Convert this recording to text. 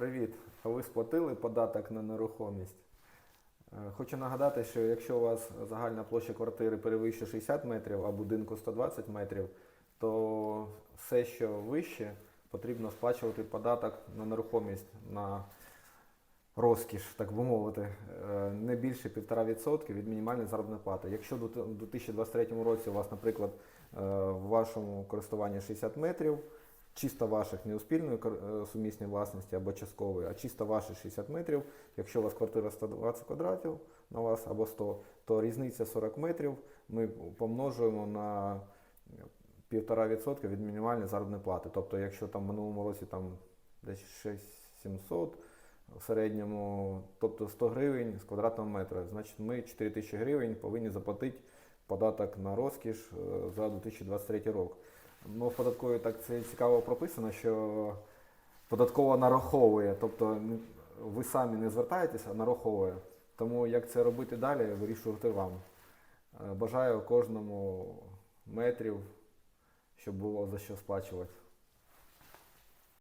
Привіт! Ви сплатили податок на нерухомість? Е, Хочу нагадати, що якщо у вас загальна площа квартири перевищує 60 метрів, а будинку 120 метрів, то все, що вище, потрібно сплачувати податок на нерухомість на розкіш, так би мовити, е, не більше 1,5% від мінімальної заробітної плати. Якщо у 2023 році у вас, наприклад, е, в вашому користуванні 60 метрів, чисто ваших не у спільної е, сумісній власності або часткової, а чисто ваші 60 метрів. Якщо у вас квартира 120 квадратів на вас або 100, то різниця 40 метрів ми помножуємо на 1,5% від мінімальної заробітної плати. Тобто, якщо там в минулому році там десь 6700 в середньому, тобто 100 гривень з квадратного метра, значить ми 4 тисячі гривень повинні заплатити податок на розкіш е, за 2023 рік. Ну, в податкові так це цікаво прописано, що податкова нараховує, тобто ви самі не звертаєтеся, а нараховує. Тому як це робити далі, вирішувати вам. Е, Бажаю кожному метрів, щоб було за що сплачувати.